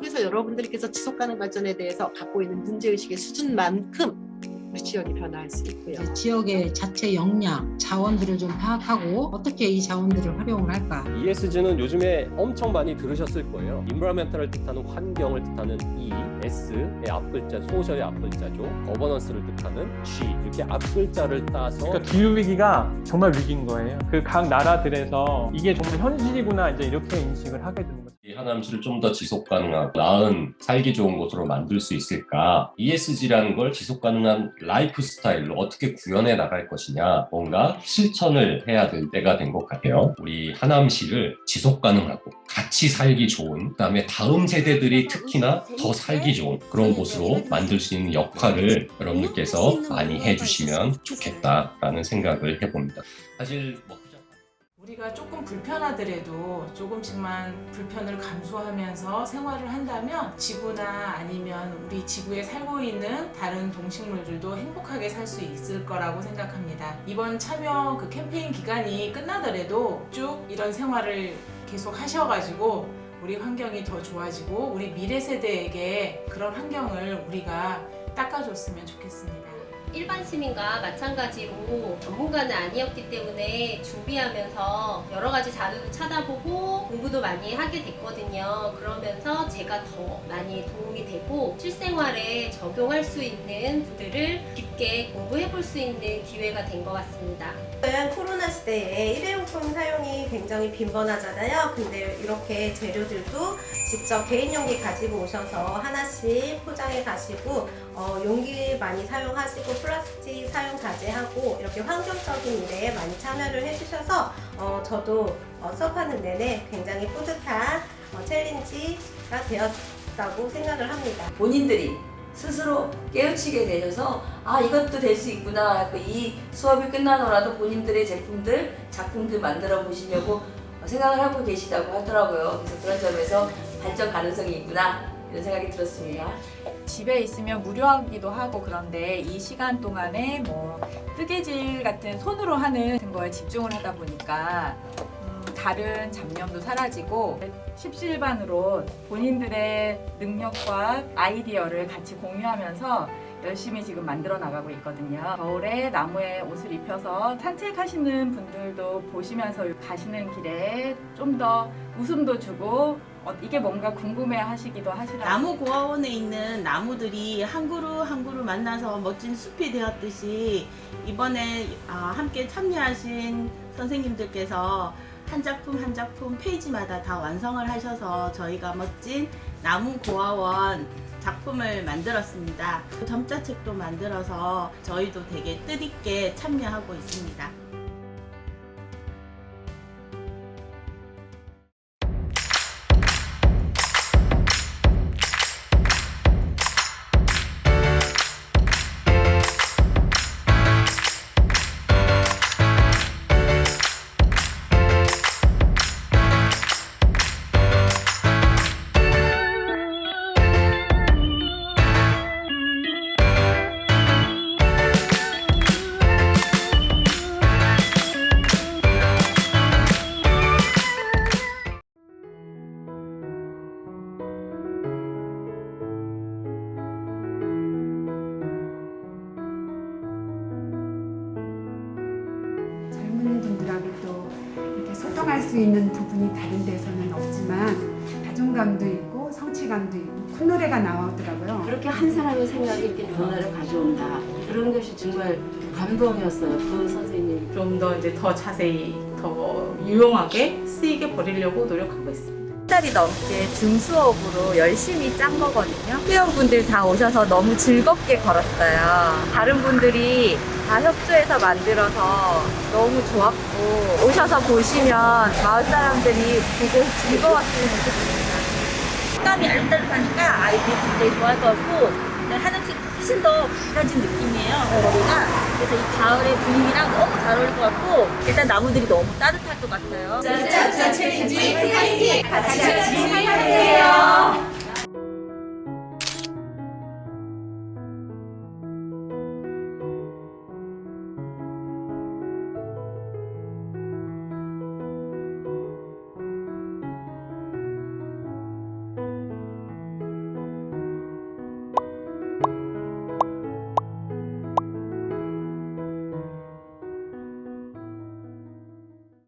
여러분들께서 지속 가능 발전에 대해서 갖고 있는 문제 의식의 수준만큼 우리 지역이 변화할 수 있고요. 지역의 자체 역량, 자원들을 좀 파악하고 어떻게 이 자원들을 활용을 할까. ESG는 요즘에 엄청 많이 들으셨을 거예요. 인브라멘탈을 뜻하는 환경을 뜻하는 E, S의 앞글자, 소셜의 앞글자죠. 거버넌스를 뜻하는 G 이렇게 앞글자를 따서 그러니까 기후 위기가 정말 위기인 거예요. 그 각 나라들에서 이게 정말 현실이구나 이제 이렇게 인식을 하게 되는 거죠. 이 하남시를 좀 더 지속 가능하고 나은 살기 좋은 곳으로 만들 수 있을까? ESG라는 걸 지속 가능한 라이프 스타일로 어떻게 구현해 나갈 것이냐, 뭔가 실천을 해야 될 때가 된 것 같아요. 우리 하남시를 지속 가능하고 같이 살기 좋은, 그다음에 다음 세대들이 특히나 더 살기 좋은 그런 곳으로 만들 수 있는 역할을 여러분들께서 많이 해주시면 좋겠다라는 생각을 해봅니다. 사실 뭐 우리가 조금 불편하더라도 조금씩만 불편을 감수하면서 생활을 한다면 지구나 아니면 우리 지구에 살고 있는 다른 동식물들도 행복하게 살 수 있을 거라고 생각합니다. 이번 참여 그 캠페인 기간이 끝나더라도 쭉 이런 생활을 계속 하셔가지고 우리 환경이 더 좋아지고 우리 미래 세대에게 그런 환경을 우리가 닦아줬으면 좋겠습니다. 일반 시민과 마찬가지로 전문가는 아니었기 때문에 준비하면서 여러 가지 자료도 찾아보고 공부도 많이 하게 됐거든요. 그러면서 제가 더 많이 도움이 되고 실생활에 적용할 수 있는 부들을 깊게 공부해 볼 수 있는 기회가 된 것 같습니다. 코로나 시대에 일회용품 사용이 굉장히 빈번하잖아요. 근데 이렇게 재료들도 직접 개인 용기 가지고 오셔서 하나씩 포장해 가시고 어, 용기 많이 사용하시고 플라스틱 사용 자제하고 이렇게 환경적인 일에 많이 참여를 해주셔서 어, 저도 어, 수업하는 내내 굉장히 뿌듯한 어, 챌린지가 되었다고 생각을 합니다. 본인들이 스스로 깨우치게 되셔서 아 이것도 될 수 있구나 그이 수업이 끝나더라도 본인들의 제품들 작품들 만들어 보시려고 생각을 하고 계시다고 하더라고요 그래서 그런 점에서 발전 가능성이 있구나 이런 생각이 들었습니다. 집에 있으면 무료하기도 하고 그런데 이 시간 동안에 뭐 뜨개질 같은 손으로 하는 거에 집중을 하다 보니까 음, 다른 잡념도 사라지고 십시일반으로 본인들의 능력과 아이디어를 같이 공유하면서 열심히 지금 만들어 나가고 있거든요. 겨울에 나무에 옷을 입혀서 산책하시는 분들도 보시면서 가시는 길에 좀 더 웃음도 주고 어, 이게 뭔가 궁금해 하시기도 하시라고 나무 고아원에 있는 나무들이 한 그루 한 그루 만나서 멋진 숲이 되었듯이 이번에 아, 함께 참여하신 선생님들께서 한 작품 한 작품 페이지마다 다 완성을 하셔서 저희가 멋진 나무 고아원 작품을 만들었습니다. 점자책도 만들어서 저희도 되게 뜻있게 참여하고 있습니다. 소통할 수 있는 부분이 다른 데서는 없지만 자존감도 있고 성취감도 있고 콧노래가 나오더라고요. 그렇게 한 사람의 생각이 이렇게 변화를 가져온다. 그런 것이 정말 감동이었어요. 그 선생님. 좀 더 이제 더 자세히 더 유용하게 쓰이게 버리려고 노력하고 있습니다. 한 달이 넘게 줌 수업으로 열심히 짠 거거든요. 회원분들 다 오셔서 너무 즐겁게 걸었어요. 다른 분들이 다 협조해서 만들어서 너무 좋았고 오셔서 보시면 마을 사람들이 보고 즐거웠으면 좋겠습니다. 식감이 알록달록하니까 아이들이 굉장히 좋아할 것 같고 하나씩 훨씬 더 밝아진 느낌이에요. 머리가 그래서 이 가을의 분위기랑 너무 잘 어울릴 것 같고 일단 나무들이 너무 따뜻할 것 같아요. 짜짜짜 챌린지 파이팅! 같이 같이 사용하세요.